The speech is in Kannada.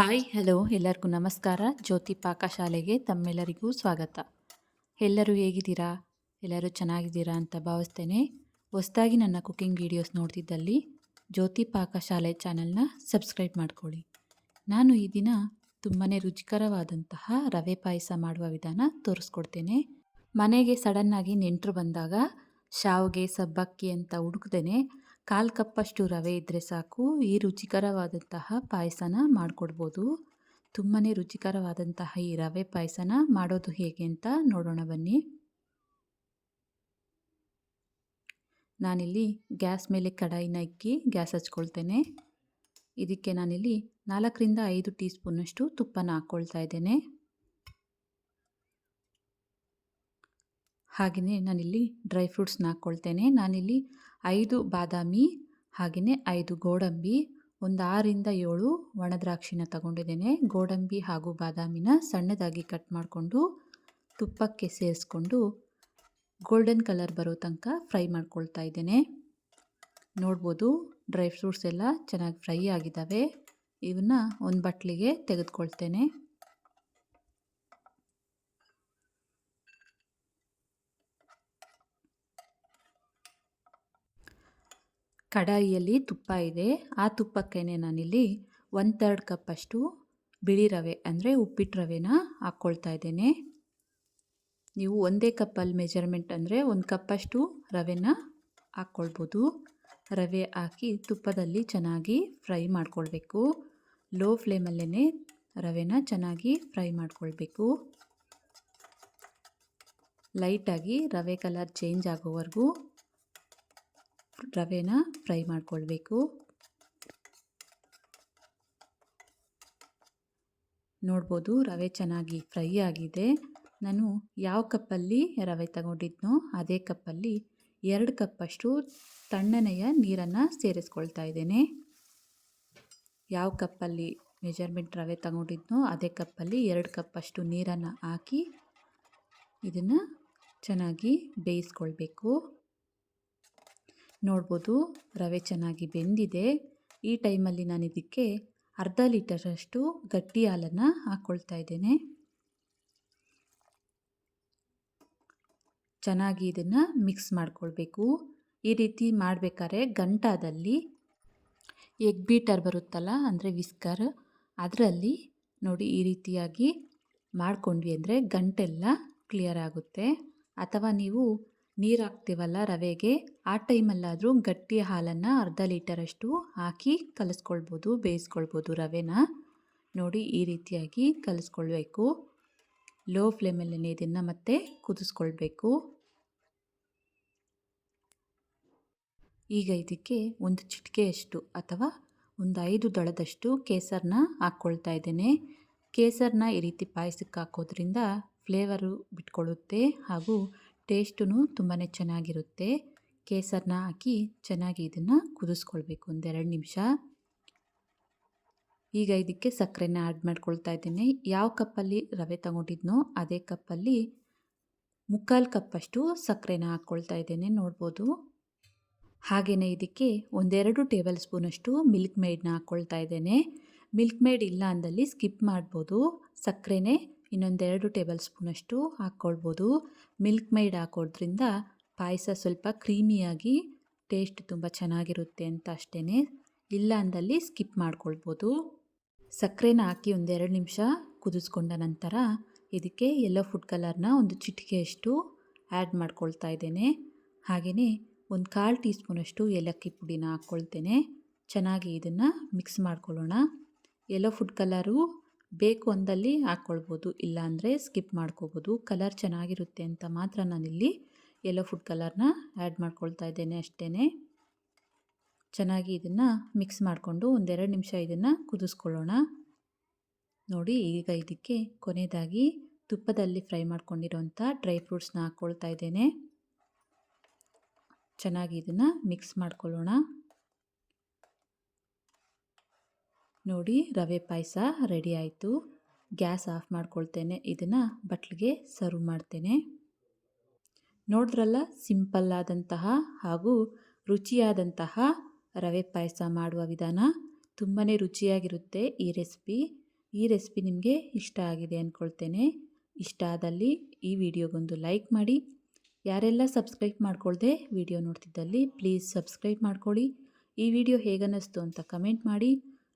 ಹಾಯ್ ಹಲೋ ಎಲ್ಲರಿಗೂ ನಮಸ್ಕಾರ. ಜ್ಯೋತಿ ಪಾಕಶಾಲೆಗೆ ತಮ್ಮೆಲ್ಲರಿಗೂ ಸ್ವಾಗತ. ಎಲ್ಲರೂ ಹೇಗಿದ್ದೀರಾ? ಎಲ್ಲರೂ ಚೆನ್ನಾಗಿದ್ದೀರಾ ಅಂತ ಭಾವಿಸ್ತೇನೆ. ಹೊಸದಾಗಿ ನನ್ನ ಕುಕ್ಕಿಂಗ್ ವೀಡಿಯೋಸ್ ನೋಡ್ತಿದ್ದಲ್ಲಿ ಜ್ಯೋತಿ ಪಾಕಶಾಲೆ ಚಾನಲ್ನ ಸಬ್ಸ್ಕ್ರೈಬ್ ಮಾಡ್ಕೊಳ್ಳಿ. ನಾನು ಈ ದಿನ ತುಂಬಾ ರುಚಿಕರವಾದಂತಹ ರವೆ ಪಾಯಸ ಮಾಡುವ ವಿಧಾನ ತೋರಿಸ್ಕೊಡ್ತೇನೆ. ಮನೆಗೆ ಸಡನ್ನಾಗಿ ನೆಂಟರು ಬಂದಾಗ, ಶಾವಿಗೆ, ಸಬ್ಬಕ್ಕಿ ಅಂತ ಹುಡುಕ್ದೇನೆ ಕಾಲು ಕಪ್ಪಷ್ಟು ರವೆ ಇದ್ದರೆ ಸಾಕು. ಈ ರುಚಿಕರವಾದಂತಹ ಪಾಯಸನ ಮಾಡಿಕೊಡ್ಬೋದು. ತುಂಬಾ ರುಚಿಕರವಾದಂತಹ ಈ ರವೆ ಪಾಯಸನ ಮಾಡೋದು ಹೇಗೆ ಅಂತ ನೋಡೋಣ ಬನ್ನಿ. ನಾನಿಲ್ಲಿ ಗ್ಯಾಸ್ ಮೇಲೆ ಕಡಾಯಿನ ಇಕ್ಕಿ ಗ್ಯಾಸ್ ಹಚ್ಕೊಳ್ತೇನೆ. ಇದಕ್ಕೆ ನಾನಿಲ್ಲಿ ನಾಲ್ಕರಿಂದ ಐದು ಟೀ ಸ್ಪೂನಷ್ಟು ತುಪ್ಪನ ಹಾಕ್ಕೊಳ್ತಾ ಇದ್ದೇನೆ. ಹಾಗೆಯೇ ನಾನಿಲ್ಲಿ ಡ್ರೈ ಫ್ರೂಟ್ಸ್ನ ಹಾಕ್ಕೊಳ್ತೇನೆ. ನಾನಿಲ್ಲಿ ಐದು ಬಾದಾಮಿ ಹಾಗೆಯೇ ಐದು ಗೋಡಂಬಿ, ಒಂದು ಆರಿಂದ ಏಳು ಒಣದ್ರಾಕ್ಷಿನ ತಗೊಂಡಿದ್ದೇನೆ. ಗೋಡಂಬಿ ಹಾಗೂ ಬಾದಾಮಿನ ಸಣ್ಣದಾಗಿ ಕಟ್ ಮಾಡಿಕೊಂಡು ತುಪ್ಪಕ್ಕೆ ಸೇರಿಸ್ಕೊಂಡು ಗೋಲ್ಡನ್ ಕಲರ್ ಬರೋ ತನಕ ಫ್ರೈ ಮಾಡ್ಕೊಳ್ತಾ ಇದ್ದೇನೆ. ನೋಡ್ಬೋದು, ಡ್ರೈ ಫ್ರೂಟ್ಸ್ ಎಲ್ಲ ಚೆನ್ನಾಗಿ ಫ್ರೈ ಆಗಿದ್ದಾವೆ. ಇವನ್ನ ಒಂದು ಬಟ್ಲಿಗೆ ತೆಗೆದುಕೊಳ್ತೇನೆ. ಕಡಾಯಿಯಲ್ಲಿ ತುಪ್ಪ ಇದೆ. ಆ ತುಪ್ಪಕ್ಕೇ ನಾನಿಲ್ಲಿ ಒನ್ ತರ್ಡ್ ಕಪ್ಪಷ್ಟು ಬಿಳಿ ರವೆ ಅಂದರೆ ಉಪ್ಪಿಟ್ಟು ರವೆನ ಹಾಕ್ಕೊಳ್ತಾ ಇದ್ದೇನೆ. ನೀವು ಒಂದೇ ಕಪ್ಪಲ್ಲಿ ಮೆಜರ್ಮೆಂಟ್ ಅಂದರೆ ಒಂದು ಕಪ್ಪಷ್ಟು ರವೆನ ಹಾಕ್ಕೊಳ್ಬೋದು. ರವೆ ಹಾಕಿ ತುಪ್ಪದಲ್ಲಿ ಚೆನ್ನಾಗಿ ಫ್ರೈ ಮಾಡ್ಕೊಳ್ಬೇಕು. ಲೋ ಫ್ಲೇಮಲ್ಲೇ ರವೆನ ಚೆನ್ನಾಗಿ ಫ್ರೈ ಮಾಡ್ಕೊಳ್ಬೇಕು. ಲೈಟಾಗಿ ರವೆ ಕಲರ್ ಚೇಂಜ್ ಆಗೋವರೆಗೂ ರವೆನ ಫ್ರೈ ಮಾಡ್ಕೊಳ್ಬೇಕು. ನೋಡ್ಬೋದು ರವೆ ಚೆನ್ನಾಗಿ ಫ್ರೈ ಆಗಿದೆ. ನಾನು ಯಾವ ಕಪ್ಪಲ್ಲಿ ರವೆ ತಗೊಂಡಿದ್ನೋ ಅದೇ ಕಪ್ಪಲ್ಲಿ ಎರಡು ಕಪ್ಪಷ್ಟು ತಣ್ಣನೆಯ ನೀರನ್ನು ಸೇರಿಸ್ಕೊಳ್ತಾ ಇದ್ದೇನೆ. ಯಾವ ಕಪ್ಪಲ್ಲಿ ಮೆಜರ್ಮೆಂಟ್ ರವೆ ತಗೊಂಡಿದ್ನೋ ಅದೇ ಕಪ್ಪಲ್ಲಿ ಎರಡು ಕಪ್ಪಷ್ಟು ನೀರನ್ನು ಹಾಕಿ ಇದನ್ನು ಚೆನ್ನಾಗಿ ಬೇಯಿಸ್ಕೊಳ್ಬೇಕು. ನೋಡ್ಬೋದು. ರವೆ ಚೆನ್ನಾಗಿ ಬೆಂದಿದೆ. ಈ ಟೈಮಲ್ಲಿ ನಾನು ಇದಕ್ಕೆ ಅರ್ಧ ಲೀಟರಷ್ಟು ಗಟ್ಟಿ ಹಾಲನ್ನು ಹಾಕ್ಕೊಳ್ತಾ ಇದ್ದೇನೆ. ಚೆನ್ನಾಗಿ ಇದನ್ನು ಮಿಕ್ಸ್ ಮಾಡ್ಕೊಳ್ಬೇಕು. ಈ ರೀತಿ ಮಾಡಬೇಕಾದ್ರೆ ಗಂಟಾದಲ್ಲಿ ಎಗ್ ಬೀಟರ್ ಬರುತ್ತಲ್ಲ, ಅಂದರೆ ವಿಸ್ಕರ್, ಅದರಲ್ಲಿ ನೋಡಿ ಈ ರೀತಿಯಾಗಿ ಮಾಡಿಕೊಂಡ್ವಿ ಅಂದರೆ ಗಂಟೆಲ್ಲ ಕ್ಲಿಯರ್ ಆಗುತ್ತೆ. ಅಥವಾ ನೀವು ನೀರು ಹಾಕ್ತೀವಲ್ಲ ರವೆಗೆ. ಆ ಟೈಮಲ್ಲಾದರೂ ಗಟ್ಟಿ ಹಾಲನ್ನು ಅರ್ಧ ಲೀಟರಷ್ಟು ಹಾಕಿ ಕಲಿಸ್ಕೊಳ್ಬೋದು, ಬೇಯಿಸ್ಕೊಳ್ಬೋದು ರವೆನ. ನೋಡಿ, ಈ ರೀತಿಯಾಗಿ ಕಲಿಸ್ಕೊಳ್ಬೇಕು. ಲೋ ಫ್ಲೇಮಲ್ಲಿ ಇದನ್ನು ಮತ್ತೆ ಕುದಿಸ್ಕೊಳ್ಬೇಕು. ಈಗ ಇದಕ್ಕೆ ಒಂದು ಚಿಟಿಕೆಯಷ್ಟು ಅಥವಾ ಒಂದು ಐದು ದಳದಷ್ಟು ಕೇಸರನ್ನ ಹಾಕ್ಕೊಳ್ತಾ ಇದ್ದೇನೆ. ಕೇಸರನ್ನ ಈ ರೀತಿ ಪಾಯಸಕ್ಕೆ ಹಾಕೋದ್ರಿಂದ ಫ್ಲೇವರು ಬಿಟ್ಕೊಳ್ಳುತ್ತೆ ಹಾಗೂ ಟೇಸ್ಟೂ ತುಂಬಾ ಚೆನ್ನಾಗಿರುತ್ತೆ. ಕೇಸರನ್ನ ಹಾಕಿ ಚೆನ್ನಾಗಿ ಇದನ್ನು ಕುದಿಸ್ಕೊಳ್ಬೇಕು ಒಂದೆರಡು ನಿಮಿಷ. ಈಗ ಇದಕ್ಕೆ ಸಕ್ಕರೆನ ಆ್ಯಡ್ ಮಾಡ್ಕೊಳ್ತಾ ಇದ್ದೇನೆ. ಯಾವ ಕಪ್ಪಲ್ಲಿ ರವೆ ತಗೊಂಡಿದ್ನೋ ಅದೇ ಕಪ್ಪಲ್ಲಿ ಮುಕ್ಕಾಲು ಕಪ್ಪಷ್ಟು ಸಕ್ಕರೆನ ಹಾಕ್ಕೊಳ್ತಾ ಇದ್ದೇನೆ ನೋಡ್ಬೋದು. ಹಾಗೆಯೇ ಇದಕ್ಕೆ ಒಂದೆರಡು ಟೇಬಲ್ ಸ್ಪೂನಷ್ಟು ಮಿಲ್ಕ್ ಮೇಡ್ನ ಹಾಕ್ಕೊಳ್ತಾ ಇದ್ದೇನೆ. ಮಿಲ್ಕ್ ಮೇಡ್ ಇಲ್ಲ ಅಂದಲ್ಲಿ ಸ್ಕಿಪ್ ಮಾಡ್ಬೋದು. ಸಕ್ಕರೆನೇ ಇನ್ನೊಂದೆರಡು ಟೇಬಲ್ ಸ್ಪೂನಷ್ಟು ಹಾಕ್ಕೊಳ್ಬೋದು. ಮಿಲ್ಕ್ ಮೈಡ್ ಹಾಕೋದ್ರಿಂದ ಪಾಯಸ ಸ್ವಲ್ಪ ಕ್ರೀಮಿಯಾಗಿ ಟೇಸ್ಟ್ ತುಂಬ ಚೆನ್ನಾಗಿರುತ್ತೆ ಅಂತ ಅಷ್ಟೇ ಇಲ್ಲ ಅಂದಲ್ಲಿ ಸ್ಕಿಪ್ ಮಾಡ್ಕೊಳ್ಬೋದು. ಸಕ್ಕರೆನ ಹಾಕಿ ಒಂದೆರಡು ನಿಮಿಷ ಕುದಿಸ್ಕೊಂಡ ನಂತರ ಇದಕ್ಕೆ ಎಲ್ಲೋ ಫುಡ್ ಕಲರ್ನ ಒಂದು ಚಿಟಿಕೆಯಷ್ಟು ಆ್ಯಡ್ ಮಾಡ್ಕೊಳ್ತಾ ಇದ್ದೇನೆ. ಹಾಗೆಯೇ ಒಂದು ಕಾಲು ಟೀ ಸ್ಪೂನಷ್ಟು ಏಲಕ್ಕಿ ಪುಡಿನ ಹಾಕ್ಕೊಳ್ತೇನೆ. ಚೆನ್ನಾಗಿ ಇದನ್ನು ಮಿಕ್ಸ್ ಮಾಡ್ಕೊಳ್ಳೋಣ. ಎಲ್ಲೋ ಫುಡ್ ಕಲರು ಬೇಕು ಅಂದಲ್ಲಿ ಹಾಕ್ಕೊಳ್ಬೋದು, ಇಲ್ಲಾಂದರೆ ಸ್ಕಿಪ್ ಮಾಡ್ಕೋಬೋದು. ಕಲರ್ ಚೆನ್ನಾಗಿರುತ್ತೆ ಅಂತ ಮಾತ್ರ ನಾನಿಲ್ಲಿ ಎಲ್ಲೋ ಫುಡ್ ಕಲರ್ನ ಆ್ಯಡ್ ಮಾಡ್ಕೊಳ್ತಾ ಇದ್ದೇನೆ ಅಷ್ಟೇ ಚೆನ್ನಾಗಿ ಇದನ್ನು ಮಿಕ್ಸ್ ಮಾಡಿಕೊಂಡು ಒಂದೆರಡು ನಿಮಿಷ ಇದನ್ನು ಕುದಿಸ್ಕೊಳ್ಳೋಣ. ನೋಡಿ, ಈಗ ಇದಕ್ಕೆ ಕೊನೆಯದಾಗಿ ತುಪ್ಪದಲ್ಲಿ ಫ್ರೈ ಮಾಡ್ಕೊಂಡಿರೋಂಥ ಡ್ರೈ ಫ್ರೂಟ್ಸ್ನ ಹಾಕ್ಕೊಳ್ತಾ ಇದ್ದೇನೆ. ಚೆನ್ನಾಗಿ ಇದನ್ನು ಮಿಕ್ಸ್ ಮಾಡ್ಕೊಳ್ಳೋಣ. ನೋಡಿ ರವೆ ಪಾಯಸ ರೆಡಿ ಆಯಿತು. ಗ್ಯಾಸ್ ಆಫ್ ಮಾಡ್ಕೊಳ್ತೇನೆ. ಇದನ್ನು ಬಟ್ಲಿಗೆ ಸರ್ವ್ ಮಾಡ್ತೇನೆ. ನೋಡಿದ್ರಲ್ಲ, ಸಿಂಪಲ್ ಆದಂತಹ ಹಾಗೂ ರುಚಿಯಾದಂತಹ ರವೆ ಪಾಯಸ ಮಾಡುವ ವಿಧಾನ. ತುಂಬಾ ರುಚಿಯಾಗಿರುತ್ತೆ ಈ ರೆಸಿಪಿ. ಈ ರೆಸಿಪಿ ನಿಮಗೆ ಇಷ್ಟ ಆಗಿದೆ ಅಂದ್ಕೊಳ್ತೇನೆ ಇಷ್ಟ ಆದಲ್ಲಿ ಈ ವಿಡಿಯೋಗೊಂದು ಲೈಕ್ ಮಾಡಿ. ಯಾರೆಲ್ಲ ಸಬ್ಸ್ಕ್ರೈಬ್ ಮಾಡ್ಕೊಳ್ಳದೆ ವಿಡಿಯೋ ನೋಡ್ತಿದ್ದಲ್ಲಿ, ಪ್ಲೀಸ್ ಸಬ್ಸ್ಕ್ರೈಬ್ ಮಾಡ್ಕೊಳ್ಳಿ ಈ ವಿಡಿಯೋ ಹೇಗನ್ನಿಸ್ತು ಅಂತ ಕಮೆಂಟ್ ಮಾಡಿ.